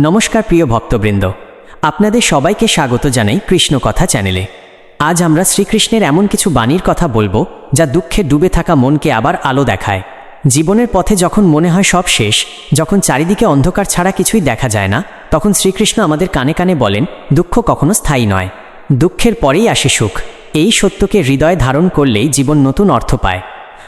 নমস্কার প্রিয় ভক্তবৃন্দ। আপনাদের সবাইকে স্বাগত জানাই কৃষ্ণ কথা চ্যানেলে। আজ আমরা শ্রীকৃষ্ণের এমন কিছু বাণীর কথা বলব, যা দুঃখে ডুবে থাকা মনকে আবার আলো দেখায়। জীবনের পথে যখন মনে হয় সব শেষ, যখন চারিদিকে অন্ধকার ছাড়া কিছুই দেখা যায় না, তখন শ্রীকৃষ্ণ আমাদের কানে কানে বলেন, দুঃখ কখনো স্থায়ী নয়। দুঃখের পরেই আসে সুখ। এই সত্যকে হৃদয়ে ধারণ করলেই জীবন নতুন অর্থ পায়।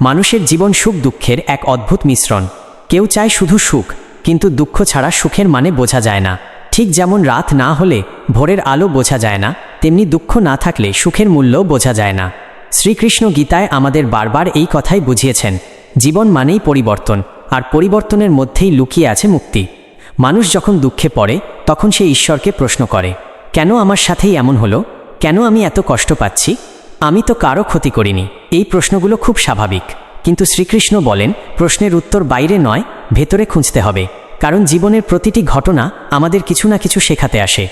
মানুষের জীবন সুখ দুঃখের এক অদ্ভুত মিশ্রণ। কেউ চায় শুধু সুখ কিন্তু দুঃখ ছাড়া সুখের মানে বোঝা যায় না। ঠিক যেমন রাত না হলে ভোরের আলো বোঝা যায় না, তেমনি দুঃখ না থাকলে সুখের মূল্যও বোঝা যায় না। শ্রীকৃষ্ণ গীতায় আমাদের বারবার এই কথাই বুঝিয়েছেন, জীবন মানেই পরিবর্তন, আর পরিবর্তনের মধ্যেই লুকিয়ে আছে মুক্তি। মানুষ যখন দুঃখে পড়ে, তখন সে ঈশ্বরকে প্রশ্ন করে, কেন আমার সাথেই এমন হলো? কেন আমি এত কষ্ট পাচ্ছি? আমি তো কারও ক্ষতি করিনি। এই প্রশ্নগুলো খুব স্বাভাবিক। কিন্তু শ্রীকৃষ্ণ বলেন, প্রশ্নের উত্তর বাইরে নয়, ভেতরে খুঁজতে হবে। কারণ জীবনের প্রতিটি ঘটনা আমাদের কিছু না কিছু শেখাতে আসে।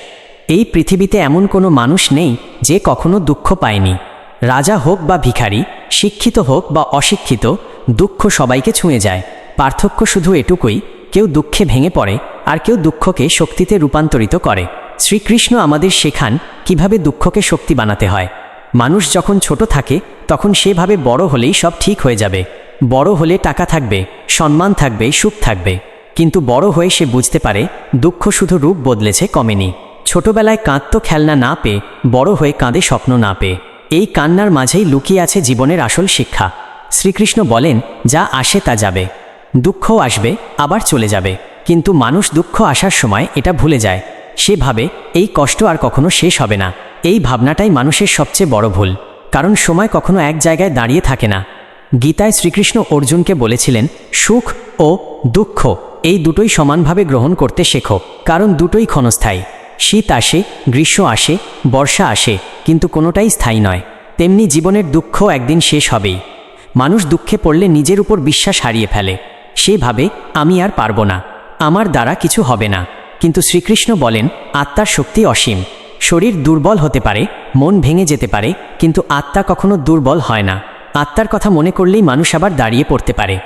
এই পৃথিবীতে এমন কোনো মানুষ নেই যে কখনো দুঃখ পায়নি। রাজা হোক বা ভিখারি, শিক্ষিত হোক বা অশিক্ষিত, দুঃখ সবাইকে ছুঁয়ে যায়। পার্থক্য শুধু এটুকুই, কেউ দুঃখে ভেঙে পড়ে আর কেউ দুঃখকে শক্তিতে রূপান্তরিত করে। শ্রীকৃষ্ণ আমাদের শেখান কীভাবে দুঃখকে শক্তি বানাতে হয়। মানুষ যখন ছোট থাকে, তখন সেভাবে বড় হলেই সব ঠিক হয়ে যাবে। বড় হলে টাকা থাকবে, সম্মান থাকবে, সুখ থাকবে। কিন্তু বড় হয়ে সে বুঝতে পারে দুঃখ শুধু রূপ বদলেছে কমেনি। ছোটবেলায় কাঁদতো খেলনা না পেয়ে, বড় হয়ে কাঁদে স্বপ্ন না পেয়ে। এই কান্নার মাঝেই লুকিয়ে আছে জীবনের আসল শিক্ষা। শ্রীকৃষ্ণ বলেন, যা আসে তা যাবে। দুঃখও আসবে, আবার চলে যাবে। কিন্তু মানুষ দুঃখ আসার সময় এটা ভুলে যায়। সে ভাবে, এই কষ্ট আর কখনো শেষ হবে না। এই ভাবনাটাই মানুষের সবচেয়ে বড় ভুল। কারণ সময় কখনো এক জায়গায় দাঁড়িয়ে থাকে না। গীতায় শ্রীকৃষ্ণ অর্জুনকে বলেছিলেন, সুখ ও দুঃখ এই দুটোই সমানভাবে গ্রহণ করতে শেখো, কারণ দুটোই ক্ষণস্থায়ী। শীত আসে, গ্রীষ্ম আসে, বর্ষা আসে, কিন্তু কোনোটাই স্থায়ী নয়। তেমনি জীবনের দুঃখ একদিন শেষ হবেই। মানুষ দুঃখে পড়লে নিজের উপর বিশ্বাস হারিয়ে ফেলে। সে ভাবে, আমি আর পারব না। আমার দ্বারা কিছু হবে না। কিন্তু শ্রীকৃষ্ণ বলেন, আত্মার শক্তি অসীম। শরীর দুর্বল হতে পারে, মন ভেঙে যেতে পারে, কিন্তু আত্মা কখনো দুর্বল হয় না। আত্মার কথা মনে করলেই মানুষ আবার দাঁড়িয়ে পড়তে পারে।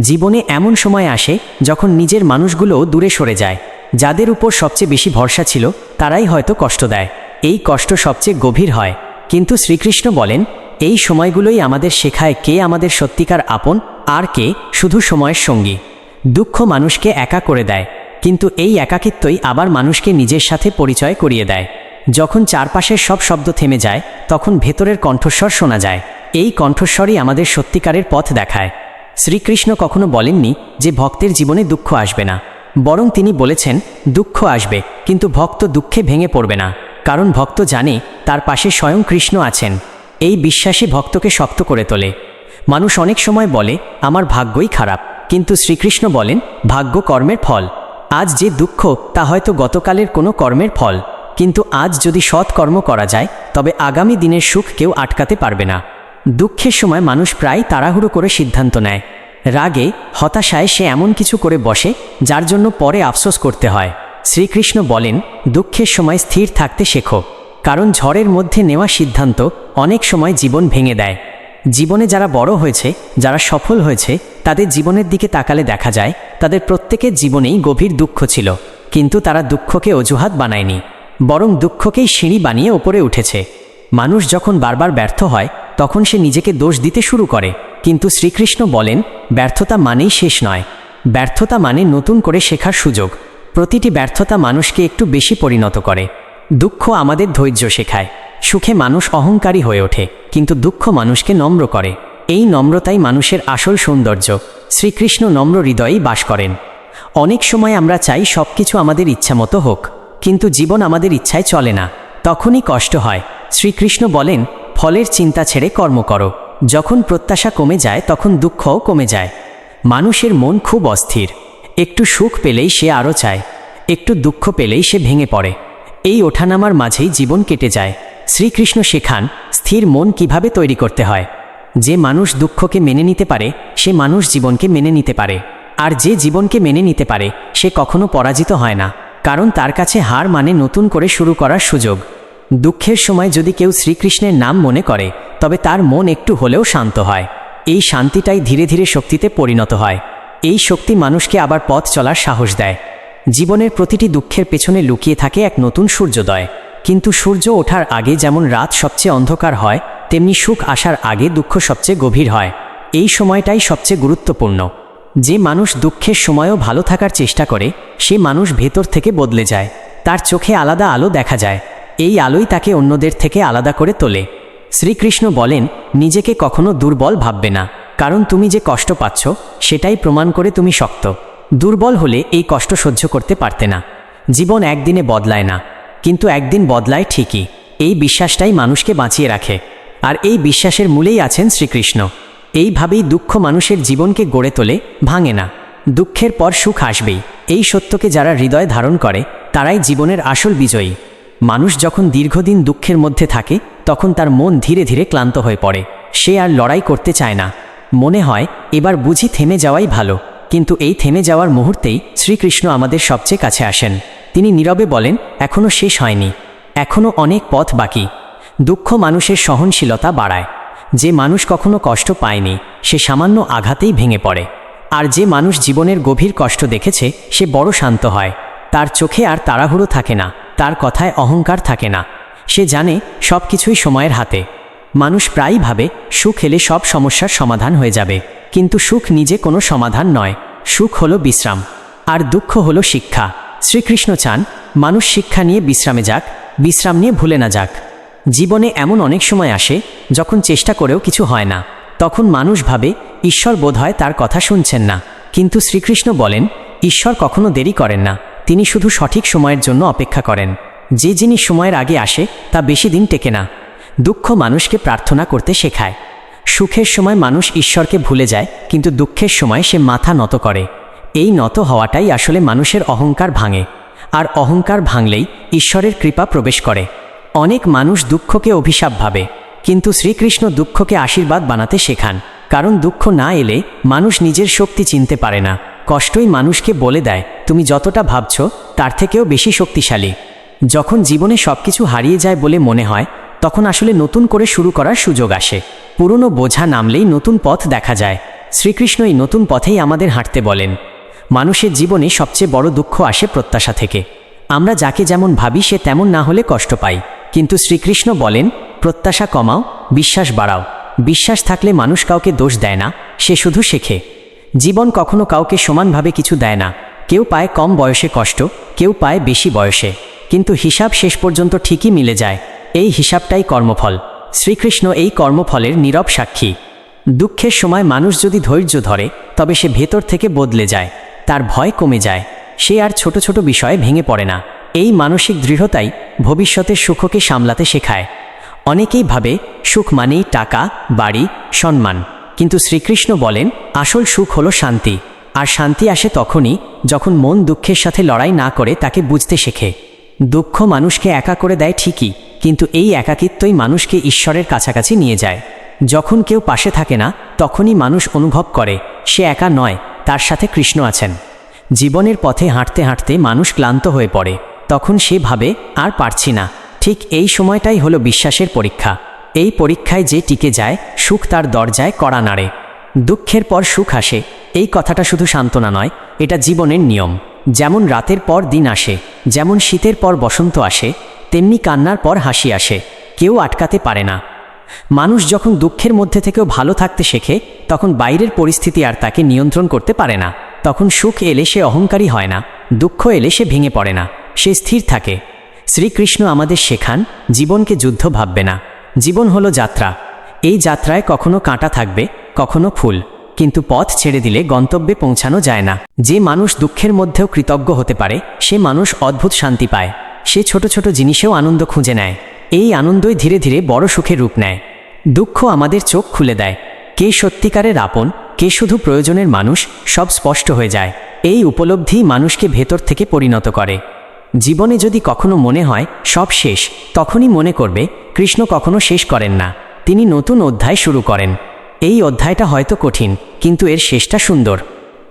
জীবনে এমন সময় আসে যখন নিজের মানুষগুলোও দূরে সরে যায়। যাদের উপর সবচেয়ে বেশি ভরসা ছিল, তারাই হয়তো কষ্ট দেয়। এই কষ্ট সবচেয়ে গভীর হয়। কিন্তু শ্রীকৃষ্ণ বলেন, এই সময়গুলোই আমাদের শেখায় কে আমাদের সত্যিকার আপন আর কে শুধু সময়ের সঙ্গী। দুঃখ মানুষকে একা করে দেয়, কিন্তু এই একাকিত্বই আবার মানুষকে নিজের সাথে পরিচয় করিয়ে দেয়। যখন চারপাশের সব শব্দ থেমে যায়, তখন ভেতরের কণ্ঠস্বর শোনা যায়। এই কণ্ঠস্বরই আমাদের সত্যিকারের পথ দেখায়। শ্রীকৃষ্ণ কখনো বলেননি যে ভক্তের জীবনে দুঃখ আসবে না। বরং তিনি বলেছেন, দুঃখ আসবে, কিন্তু ভক্ত দুঃখে ভেঙে পড়বে না, কারণ ভক্ত জানে তার পাশে স্বয়ং কৃষ্ণ আছেন। এই বিশ্বাসী ভক্তকে শক্ত করে তোলে। মানুষ অনেক সময় বলে, আমার ভাগ্যই খারাপ। কিন্তু শ্রীকৃষ্ণ বলেন, ভাগ্য কর্মের ফল। আজ যে দুঃখ, তা হয়তো গতকালের কোনো কর্মের ফল। কিন্তু আজ যদি সৎ কর্ম করা যায়, তবে আগামী দিনের সুখ কেউ আটকাতে পারবে না। দুঃখের সময় মানুষ প্রায় তাড়াহুড়ো করে সিদ্ধান্ত নেয়। রাগে, হতাশায় সে এমন কিছু করে বসে, যার জন্য পরে আফসোস করতে হয়। শ্রীকৃষ্ণ বলেন, দুঃখের সময় স্থির থাকতে শেখো। কারণ ঝড়ের মধ্যে নেওয়া সিদ্ধান্ত অনেক সময় জীবন ভেঙে দেয়। জীবনে যারা বড় হয়েছে, যারা সফল হয়েছে, তাদের জীবনের দিকে তাকালে দেখা যায়, তাদের প্রত্যেকের জীবনেই গভীর দুঃখ ছিল। কিন্তু তারা দুঃখকে অজুহাত বানায়নি। বরং দুঃখকেই সিঁড়ি বানিয়ে ওপরে উঠেছে। মানুষ যখন বারবার ব্যর্থ হয় তখন সে নিজেকে দোষ দিতে শুরু করে। কিন্তু শ্রীকৃষ্ণ বলেন, ব্যর্থতা মানেই শেষ নয়। ব্যর্থতা মানে নতুন করে শেখার সুযোগ। প্রতিটি ব্যর্থতা মানুষকে একটু বেশি পরিণত করে। দুঃখ আমাদের ধৈর্য শেখায়। সুখে মানুষ অহংকারী হয়ে ওঠে, কিন্তু দুঃখ মানুষকে নম্র করে। এই নম্রতাই মানুষের আসল সৌন্দর্য। শ্রীকৃষ্ণ নম্র হৃদয়েই বাস করেন। অনেক সময় আমরা চাই সব কিছু আমাদের ইচ্ছা মতো হোক, কিন্তু জীবন আমাদের ইচ্ছায় চলে না। তখনই কষ্ট হয়। শ্রীকৃষ্ণ বলেন ফলের চিন্তা ছেড়ে কর্ম করো। যখন প্রত্যাশা কমে যায়, তখন দুঃখও কমে যায়। মানুষের মন খুব অস্থির। একটু সুখ পেলেই সে আরও চায়। একটু দুঃখ পেলেই সে ভেঙে পড়ে। এই ওঠানামার মাঝেই জীবন কেটে যায়। শ্রীকৃষ্ণ শেখান, স্থির মন কীভাবে তৈরি করতে হয়। যে মানুষ দুঃখকে মেনে নিতে পারে, সে মানুষ জীবনকে মেনে নিতে পারে। আর যে জীবনকে মেনে নিতে পারে, সে কখনো পরাজিত হয় না। কারণ তার কাছে হার মানে নতুন করে শুরু করার সুযোগ। দুঃখের সময় যদি কেউ শ্রীকৃষ্ণের নাম মনে করে, তবে তার মন একটু হলেও শান্ত হয়। এই শান্তিটাই ধীরে ধীরে শক্তিতে পরিণত হয়। এই শক্তি মানুষকে আবার পথ চলার সাহস দেয়। জীবনের প্রতিটি দুঃখের পেছনে লুকিয়ে থাকে এক নতুন সূর্যোদয়। কিন্তু সূর্য ওঠার আগে যেমন রাত সবচেয়ে অন্ধকার হয়, তেমনি সুখ আসার আগে দুঃখ সবচেয়ে গভীর হয়। এই সময়টাই সবচেয়ে গুরুত্বপূর্ণ। যে মানুষ দুঃখের সময়ও ভালো থাকার চেষ্টা করে, সে মানুষ ভেতর থেকে বদলে যায়। তার চোখে আলাদা আলো দেখা যায়। এই আলোই তাকে অন্যদের থেকে আলাদা করে তোলে। শ্রীকৃষ্ণ বলেন, নিজেকে কখনো দুর্বল ভাববে না, কারণ তুমি যে কষ্ট পাচ্ছ, সেটাই প্রমাণ করে তুমি শক্ত। দুর্বল হলে এই কষ্ট সহ্য করতে পারতে না। জীবন একদিনে বদলায় না, কিন্তু একদিন বদলায় ঠিকই। এই বিশ্বাসটাই মানুষকে বাঁচিয়ে রাখে। আর এই বিশ্বাসের মূলেই আছেন শ্রীকৃষ্ণ। এইভাবেই দুঃখ মানুষের জীবনকে গড়ে তোলে, ভাঙে না। দুঃখের পর সুখ আসবেই। এই সত্যকে যারা হৃদয় ধারণ করে, তারাই জীবনের আসল বিজয়ী। মানুষ যখন দীর্ঘদিন দুঃখের মধ্যে থাকে, তখন তার মন ধীরে ধীরে ক্লান্ত হয়ে পড়ে। সে আর লড়াই করতে চায় না। মনে হয়, এবার বুঝি থেমে যাওয়াই ভালো। কিন্তু এই থেমে যাওয়ার মুহূর্তেই শ্রীকৃষ্ণ আমাদের সবচেয়ে কাছে আসেন। তিনি নীরবে বলেন এখনও শেষ হয়নি। এখনও অনেক পথ বাকি। দুঃখ মানুষের সহনশীলতা বাড়ায়। যে মানুষ কখনো কষ্ট পায়নি, সে সামান্য আঘাতেই ভেঙে পড়ে। আর যে মানুষ জীবনের গভীর কষ্ট দেখেছে, সে বড় শান্ত হয়। তার চোখে আর তাড়াহুড়ো থাকে না। তার কথায় অহংকার থাকে না। সে জানে সব কিছুই সময়ের হাতে। মানুষ প্রায়ই ভাবে সুখ এলে সব সমস্যার সমাধান হয়ে যাবে। কিন্তু সুখ নিজে কোনো সমাধান নয়। সুখ হলো বিশ্রাম। আর দুঃখ হলো শিক্ষা। শ্রীকৃষ্ণ চান মানুষ শিক্ষা নিয়ে বিশ্রামে যাক, বিশ্রাম নিয়ে ভুলে না যাক। জীবনে এমন অনেক সময় আসে, যখন চেষ্টা করেও কিছু হয় না। তখন মানুষ ভাবে ঈশ্বর বোধ হয় তার কথা শুনছেন না। কিন্তু শ্রীকৃষ্ণ বলেন, ঈশ্বর কখনো দেরি করেন না। তিনি শুধু সঠিক সময়ের জন্য অপেক্ষা করেন। যে জিনিস সময়ের আগে আসে, তা বেশি দিন টেকে না। দুঃখ মানুষকে প্রার্থনা করতে শেখায়। সুখের সময় মানুষ ঈশ্বরকে ভুলে যায়, কিন্তু দুঃখের সময় সে মাথা নত করে। এই নত হওয়াটাই আসলে মানুষের অহংকার ভাঙে। আর অহংকার ভাঙলেই ঈশ্বরের কৃপা প্রবেশ করে। অনেক মানুষ দুঃখকে অভিশাপ ভাবে, কিন্তু শ্রীকৃষ্ণ দুঃখকে আশীর্বাদ বানাতে শেখান। কারণ দুঃখ না এলে মানুষ নিজের শক্তি চিনতে পারে না। কষ্টই মানুষকে বলে দেয়, তুমি যতটা ভাবছ, তার থেকেও বেশি শক্তিশালী। যখন জীবনে সব কিছু হারিয়ে যায় বলে মনে হয়, তখন আসলে নতুন করে শুরু করার সুযোগ আসে। পুরনো বোঝা নামলেই নতুন পথ দেখা যায়। শ্রীকৃষ্ণ এই নতুন পথেই আমাদের হাঁটতে বলেন, মানুষের জীবনে সবচেয়ে বড় দুঃখ আসে প্রত্যাশা থেকে। আমরা যাকে যেমন ভাবি, সে তেমন না হলে কষ্ট পাই। কিন্তু শ্রীকৃষ্ণ বলেন, প্রত্যাশা কমাও, বিশ্বাস বাড়াও। বিশ্বাস থাকলে মানুষ কাউকে দোষ দেয় না, সে শুধু শেখে। জীবন কখনো কাউকে সমানভাবে কিছু দেয় না। কেউ পায় কম বয়সে কষ্ট, কেউ পায় বেশি বয়সে। কিন্তু হিসাব শেষ পর্যন্ত ঠিকই মিলে যায়। এই হিসাবটাই কর্মফল। শ্রীকৃষ্ণ এই কর্মফলের নীরব সাক্ষী। দুঃখের সময় মানুষ যদি ধৈর্য ধরে, তবে সে ভেতর থেকে বদলে যায়। তার ভয় কমে যায়। সে আর ছোট ছোট বিষয়ে ভেঙে পড়ে না। এই মানসিক দৃঢ়তাই ভবিষ্যতের সুখকে সামলাতে শেখায়। অনেকেই ভাবে, সুখ মানেই টাকা, বাড়ি, সম্মান। কিন্তু শ্রীকৃষ্ণ বলেন, আসল সুখ হলো শান্তি। আর শান্তি আসে তখনই যখন মন দুঃখের সাথে লড়াই না করে তাকে বুঝতে শেখে। দুঃখ মানুষকে একা করে দেয় ঠিকই, কিন্তু এই একাকিত্বই মানুষকে ঈশ্বরের কাছাকাছি নিয়ে যায়। যখন কেউ পাশে থাকে না, তখনই মানুষ অনুভব করে, সে একা নয়, তার সাথে কৃষ্ণ আছেন। জীবনের পথে হাঁটতে হাঁটতে মানুষ ক্লান্ত হয়ে পড়ে, তখন সে ভাবে, আর পারছি না। ঠিক এই সময়টাই হলো বিশ্বাসের পরীক্ষা। এই পরীক্ষায় যে টিকে যায় সুখ তার দরজায় কড়া নাড়ে। দুঃখের পর সুখ আসে। এই কথাটা শুধু সান্ত্বনা নয়, এটা জীবনের নিয়ম। যেমন রাতের পর দিন আসে, যেমন শীতের পর বসন্ত আসে, তেমনি কান্নার পর হাসি আসে। কেউ আটকাতে পারে না। মানুষ যখন দুঃখের মধ্যে থেকেও ভালো থাকতে শেখে, তখন বাইরের পরিস্থিতি আর তাকে নিয়ন্ত্রণ করতে পারে না। তখন সুখ এলে সে অহংকারী হয় না, দুঃখ এলে সে ভেঙে পড়ে না, সে স্থির থাকে। শ্রীকৃষ্ণ আমাদের শেখান, জীবনকে যুদ্ধ ভাববে না। জীবন হলো যাত্রা। এই যাত্রায় কখনো কাঁটা থাকবে, কখনো ফুল। কিন্তু পথ ছেড়ে দিলে গন্তব্যে পৌঁছানো যায় না। যে মানুষ দুঃখের মধ্যেও কৃতজ্ঞ হতে পারে, সে মানুষ অদ্ভুত শান্তি পায়। সে ছোট ছোট জিনিসেও আনন্দ খুঁজে নেয়। এই আনন্দই ধীরে ধীরে বড় সুখে রূপ নেয়। দুঃখ আমাদের চোখ খুলে দেয়। কে সত্যিকারের আপন, কে শুধু প্রয়োজনের মানুষ, সব স্পষ্ট হয়ে যায়। এই উপলব্ধি মানুষকে ভেতর থেকে পরিণত করে। জীবনে যদি কখনো মনে হয়, সব শেষ, তখনই মনে করবে, কৃষ্ণ কখনো শেষ করেন না। তিনি নতুন অধ্যায় শুরু করেন। এই অধ্যায়টা হয়তো কঠিন, কিন্তু এর শেষটা সুন্দর।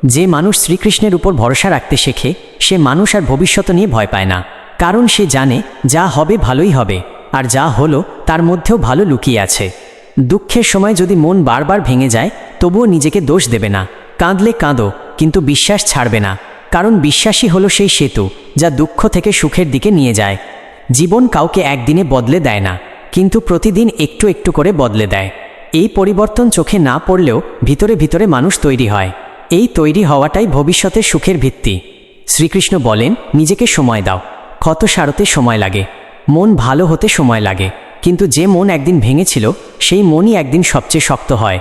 যে মানুষ শ্রীকৃষ্ণের উপর ভরসা রাখতে শেখে, সে মানুষ আর ভবিষ্যৎ নিয়ে ভয় পায় না। কারণ সে জানে, যা হবে ভালোই হবে, আর যা হলো, তার মধ্যেও ভালো লুকিয়ে আছে। দুঃখের সময় যদি মন বারবার ভেঙে যায়, তবুও নিজেকে দোষ দেবে না। কাঁদলে কাঁদো, কিন্তু বিশ্বাস ছাড়বে না। কারণ বিশ্বাসী হলো সেই সেতু, যা দুঃখ থেকে সুখের দিকে নিয়ে যায়। জীবন কাউকে একদিনে বদলে দেয় না। কিন্তু প্রতিদিন একটু একটু করে বদলে দেয়। এই পরিবর্তন চোখে না পড়লেও ভিতরে ভিতরে মানুষ তৈরি হয়। এই তৈরি হওয়াটাই ভবিষ্যতের সুখের ভিত্তি। শ্রীকৃষ্ণ বলেন, নিজেকে সময় দাও। ক্ষত সারতে সময় লাগে। মন ভালো হতে সময় লাগে। কিন্তু যে মন একদিন ভেঙেছিল, সেই মনই একদিন সবচেয়ে শক্ত হয়।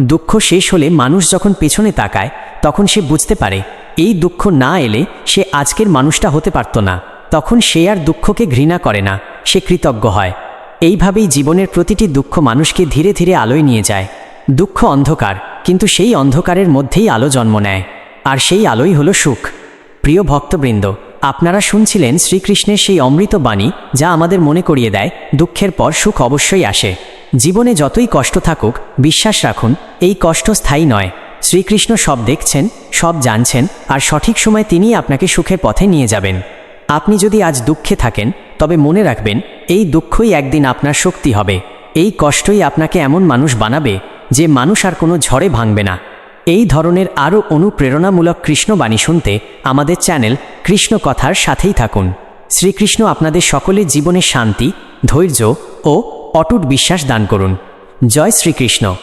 দুঃখ শেষ হলে মানুষ যখন পেছনে তাকায়, তখন সে বুঝতে পারে, এই দুঃখ না এলে সে আজকের মানুষটা হতে পারত না। তখন সে আর দুঃখকে ঘৃণা করে না, সে কৃতজ্ঞ হয়। এইভাবেই জীবনের প্রতিটি দুঃখ মানুষকে ধীরে ধীরে আলোয় নিয়ে যায়। দুঃখ অন্ধকার, কিন্তু সেই অন্ধকারের মধ্যেই আলো জন্ম নেয়। আর সেই আলোই হলো সুখ। প্রিয় ভক্তবৃন্দ, আপনারা শুনছিলেন শ্রীকৃষ্ণের সেই অমৃত বাণী যা আমাদের মনে করিয়ে দেয়, দুঃখের পর সুখ অবশ্যই আসে। জীবনে যতই কষ্ট থাকুক, বিশ্বাস রাখুন, এই কষ্ট স্থায়ী নয়। শ্রীকৃষ্ণ সব দেখছেন, সব জানছেন, আর সঠিক সময় তিনিই আপনাকে সুখের পথে নিয়ে যাবেন। আপনি যদি আজ দুঃখে থাকেন, তবে মনে রাখবেন, এই দুঃখই একদিন আপনার শক্তি হবে। এই কষ্টই আপনাকে এমন মানুষ বানাবে, যে মানুষ আর কোনো ঝড়ে ভাঙবে না। এই ধরনের আরও অনুপ্রেরণামূলক কৃষ্ণবাণী শুনতে আমাদের চ্যানেল কৃষ্ণ কথার সাথেই থাকুন। শ্রীকৃষ্ণ আপনাদের সকলের জীবনে শান্তি, ধৈর্য ও অটুট বিশ্বাস দান করুন। জয় শ্রীকৃষ্ণ।